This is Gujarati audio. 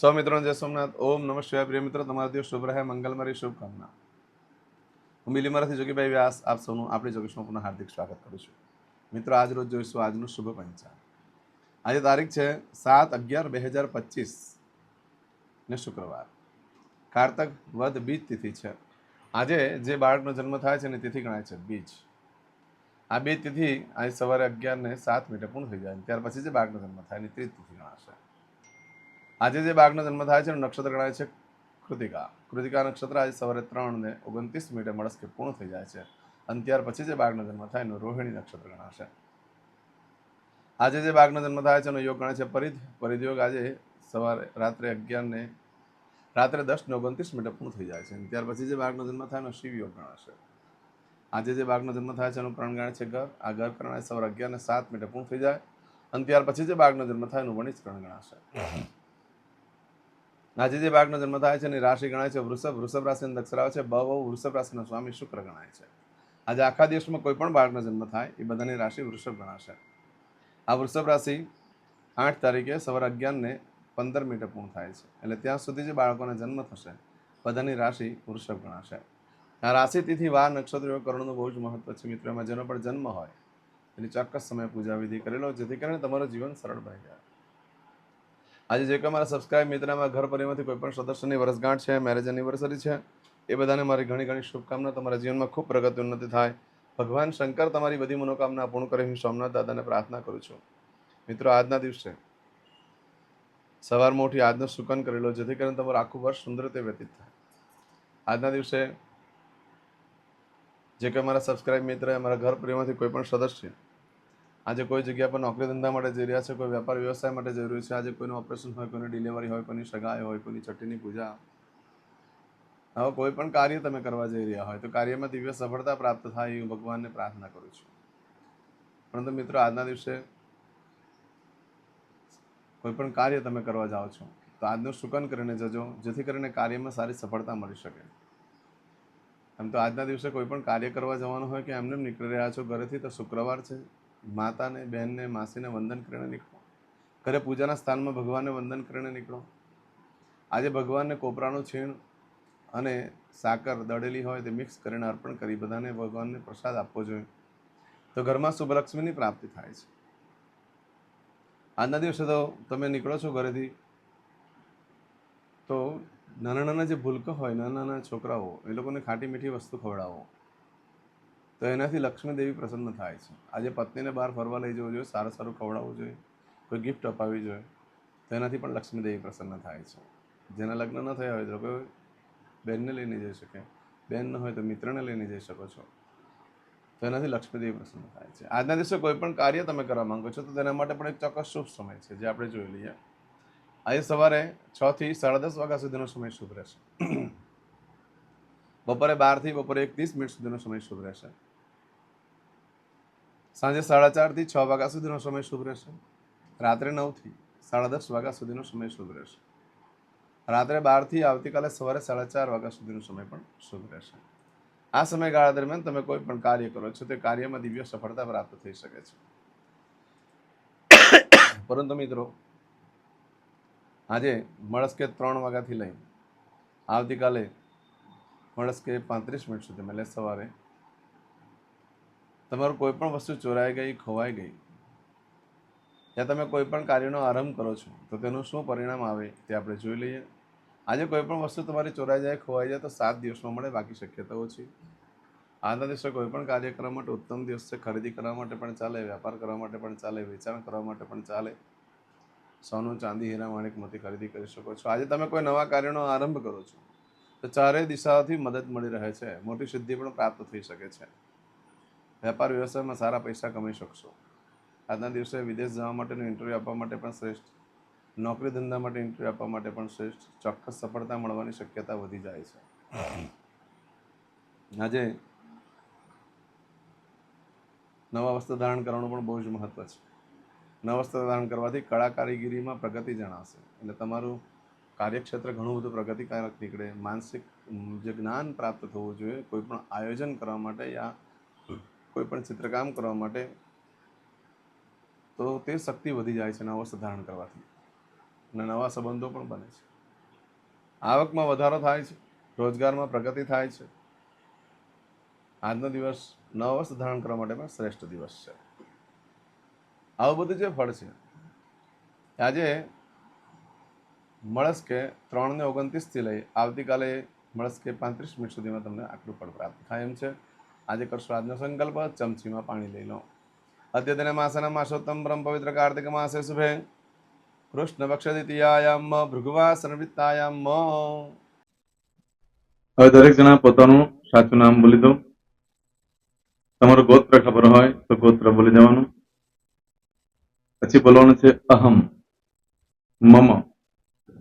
સૌ મિત્રોને જય સોમનાથ. ઓમ નમ શિવાય. પ્રિય મિત્રો, તમારા દિવસ શુભ રહે. મંગલમારી શુભકામના. હું બિલીમરાથી જોગીભાઈ વ્યાસ, આપ સૌનું આપણી જોગીશમાં પુનઃ હાર્દિક સ્વાગત કરું છું. મિત્રો, આજ રોજ જોઈશું આજનું શુભ પંચાંગ. આજે તારીખ છે સાત અગિયાર બે હજાર પચીસ ને શુક્રવાર. કારતક વધ બીજ તિથિ છે. આજે જે બાળકનો જન્મ થાય છે એની તિથિ ગણાય છે બીજ. આ બીજ તિથિ આજે સવારે અગિયાર ને સાત મિનિટે પૂર્ણ થઈ જાય ત્યાર પછી જે બાળકનો જન્મ થાય એની ત્રીજ તિથિ ગણાશે. આજે જે બાળકનો જન્મ થાય છે નક્ષત્ર ગણાય છે કૃતિકા. કૃતિકા નક્ષત્ર આજે સવારે ત્રણ ને ઓગણત્રીસ મિનિટે મળસ્કે પૂર્ણ થઈ જાય છે. અને ત્યાર પછી જે બાળકનો જન્મ થાય એનું રોહિણી નક્ષત્ર ગણાશે. આજે જે બાળકનો જન્મ થાય છે એનો યોગ ગણાય છે પરિધ. પરિધ આજે સવારે રાત્રે અગિયાર ને રાત્રે દસ ને ઓગણત્રીસ મિનિટે પૂર્ણ થઈ જાય છે. અને ત્યાર પછી જે બાળકનો જન્મ થાય એનો શિવ યોગ ગણાશે. આજે જે બાળકનો જન્મ થાય છે એનું પ્રણ ગણાય છે ઘર. આ ઘર કરણ સવારે અગિયાર ને સાત મિનિટે પૂર્ણ થઈ જાય. અને ત્યાર પછી જે બાળકનો જન્મ થાય એનું વણિજ પ્રણ ગણાશે. આજે જે બાળકનો જન્મ થાય છે એની રાશિ ગણાય છે વૃષભ. વૃષભ રાશિનો અક્ષર આવે છે, બહુ વૃષભ રાશિનો સ્વામી શુક્ર ગણાય છે. આજે આખા દિવસમાં કોઈ પણ બાળકનો જન્મ થાય એ બધાની રાશિ વૃષભ ગણાશે. આ વૃષભ રાશિ આઠ તારીખે સવારે અગિયાર ને પંદર મિનિટે પૂર્ણ થાય છે. એટલે ત્યાં સુધી જે બાળકોને જન્મ થશે, બધાની રાશિ વૃષભ ગણાશે. આ રાશિ તિથિ, વાર, નક્ષત્ર યોગ કરવાનું બહુ જ મહત્વ છે મિત્રો. એમાં જેનો પણ જન્મ હોય, એની ચોક્કસ સમયે પૂજા વિધિ કરેલો, જેથી કરીને તમારું જીવન સરળ બની જાય. આજે જે કોઈ મારા સબસ્ક્રાઇબ મિત્રમાં ઘર પરિવારમાંથી કોઈ પણ સદસ્યની વર્ષગાંઠ છે મેરેજ એનિવર્સરી છે, એ બધાને મારી ઘણી ઘણી શુભકામના. તમારા જીવનમાં ખૂબ પ્રગતિ ઉન્નતિ થાય. ભગવાન શંકર તમારી બધી મનોકામના પૂર્ણ કરે હું સોમનાથ દાદાને પ્રાર્થના કરું છું. મિત્રો, આજના દિવસે સવારમાં ઉઠી આજનો સુકન કરેલો, જેથી કરીને તમારું આખું વર્ષ સુંદર રીતે વ્યતીત થાય. આજના દિવસે જે કોઈ મારા સબસ્ક્રાઇબ મિત્ર અમારા ઘર પરિવારમાંથી કોઈ પણ સદસ્ય આજે કોઈ જગ્યા પર નોકરી ધંધા માટે જઈ રહ્યા છે, કોઈ વેપાર વ્યવસાય માટે જરૂરી છે, આજે કોઈનું ઓપરેશન હોય, કોઈની ડિલિવરી હોય, કોઈની સગાઈ હોય, કોઈની છઠ્ઠીની પૂજા. હવે કોઈ પણ કાર્ય તમે કરવા જઈ રહ્યા હોય, તો કાર્યમાં દિવ્ય સફળતા પ્રાપ્ત થાય હું ભગવાનને પ્રાર્થના કરું છું. પરંતુ મિત્રો, આજના દિવસે કોઈ પણ કાર્ય તમે કરવા જાઓ છો, તો આજનું સુકન કરીને જજો, જેથી કરીને કાર્યમાં સારી સફળતા મળી શકે. એમ તો આજના દિવસે કોઈ પણ કાર્ય કરવા જવાનું હોય કે એમને નીકળી રહ્યા છો, ઘરેથી તો શુક્રવાર છે માતાને, બહેનને, માસીને વંદન કરીને નીકળો. ઘરે પૂજાના સ્થાનમાં ભગવાનને વંદન કરીને નીકળો. આજે ભગવાનને કોપરાનું છીણ અને સાકર દળેલી હોય તે મિક્સ કરીને અર્પણ કરી બધાને ભગવાનને પ્રસાદ આપવો જોઈએ. તો ઘરમાં શુભલક્ષ્મીની પ્રાપ્તિ થાય છે. આજના દિવસે તો તમે નીકળો છો ઘરેથી. તો નાના નાના જે ભૂલકો હોય, નાના નાના છોકરાઓ, એ લોકોને ખાટી મીઠી વસ્તુ ખવડાવો. તો એનાથી લક્ષ્મીદેવી પ્રસન્ન થાય છે. આજે પત્નીને બહાર ફરવા લઈ જવું જોઈએ, સારું સારું ખવડાવવું જોઈએ, કોઈ ગિફ્ટ અપાવવી જોઈએ, તો એનાથી પણ લક્ષ્મીદેવી પ્રસન્ન થાય છે. જેના લગ્ન ન થયા હોય તો કોઈ બેનને લઈને જઈ શકે. બેન ન હોય તો મિત્રને લઈને જઈ શકો છો. તો એનાથી લક્ષ્મીદેવી પ્રસન્ન થાય છે. આજના દિવસે કોઈ પણ કાર્ય તમે કરવા માંગો છો તો તેના માટે પણ એક ચોક્કસ શુભ સમય છે, જે આપણે જોઈ લઈએ. આજે સવારે છથી સાડા દસ વાગ્યા સુધીનો સમય શુભ રહેશે. બપોરે બારથી બપોરે એક ત્રીસ મિનિટ સુધીનો સમય શુભ રહેશે. સાંજે સાડા ચારથી છ વાગ્યા સુધીનો સમય શુભ રહેશે. રાત્રે નવથી સાડા દસ વાગ્યા સુધીનો સમય શુભ રહેશે. રાત્રે બારથી આવતીકાલે સવારે સાડા ચાર વાગ્યા સુધીનો સમય પણ શુભ રહેશે. આ સમયગાળા દરમિયાન તમે કોઈ પણ કાર્ય કરો છો, તે કાર્યમાં દિવ્ય સફળતા પ્રાપ્ત થઈ શકે છે. પરંતુ મિત્રો, આજે મળસ્કે ત્રણ વાગ્યાથી લઈ આવતીકાલે મળસ્કે પાંત્રીસ મિનિટ સુધી એટલે સવારે. તમારું કોઈ પણ વસ્તુ ચોરાઈ ગઈ, ખોવાઈ ગઈ, યા તમે કોઈ પણ કાર્યનો આરંભ કરો છો, તો તેનું શું પરિણામ આવે તે આપણે જોઈ લઈએ. આજે કોઈ પણ વસ્તુ તમારી ચોરાઈ જાય, ખોવાઈ જાય, તો સાત દિવસમાં મળે, બાકી શક્યતા ઓછી આજના દિવસે કોઈ પણ કાર્ય માટે ઉત્તમ દિવસ છે, ખરીદી કરવા માટે પણ ચાલે વેપાર કરવા માટે પણ ચાલે, વેચાણ કરવા માટે પણ ચાલે. સોનું, ચાંદી, હીરા, માણિક, મોતી ખરીદી કરી શકો છો. આજે તમે કોઈ નવા કાર્યનો આરંભ કરો છો તો ચારેય દિશાઓથી મદદ મળી રહે છે. મોટી સિદ્ધિ પણ પ્રાપ્ત થઈ શકે છે. વેપાર વ્યવસાયમાં સારા પૈસા કમાઈ શકશો. આજના દિવસે વિદેશ જવા માટેનું ઇન્ટરવ્યૂ આપવા માટે પણ શ્રેષ્ઠ. નોકરી ધંધા માટે ઇન્ટરવ્યૂ આપવા માટે પણ શ્રેષ્ઠ. ચોક્કસ સફળતા મળવાની શક્યતા વધી જાય છે. આજે નવા વસ્ત્ર ધારણ કરવાનું પણ બહુ જ મહત્વ છે. નવા વસ્ત્ર ધારણ કરવાથી કળા કારીગીરીમાં પ્રગતિ જણાશે. એટલે તમારું કાર્યક્ષેત્ર ઘણું બધું પ્રગતિકારક નીકળે. માનસિક જે જ્ઞાન પ્રાપ્ત થવું જોઈએ, કોઈ પણ આયોજન કરવા માટે યા કોઈ પણ ચિત્રકામ કરવા માટે, તો તે શક્તિ વધી જાય છે નવો ધારણ કરવાથી. અને નવા સંબંધો પણ બને છે. આવકમાં વધારો થાય છે, રોજગારમાં પ્રગતિ થાય છે. આજનો દિવસ નવ ધારણ કરવા માટે પણ શ્રેષ્ઠ દિવસ છે. આવું બધું જે ફળ છે, આજે મળસ્કે ત્રણ ને ઓગણત્રીસથી લઈ આવતીકાલે મળસ્કે પાંત્રીસ મિનિટ સુધીમાં તમને આટલું ફળ પ્રાપ્ત થાય એમ છે. આજે કરશો આજનો સંકલ્પ, ચમચીમાં પાણી લઈ લો. અદ્યતને માસના માસોત્તમ બ્રહ્મ પવિત્ર કાર્તિક માસે શુભે. કૃષ્ણ પક્ષ દ્વિતીયાયામ ભૃગુવાસન વૃત્તાયામ. હવે દરેક જણા પોતાનું સાચું નામ બોલી દો. તમારું ગોત્ર ખબર હોય તો ગોત્ર બોલી દેવાનું. પછી બોલવાનું છે અહમ, મમ.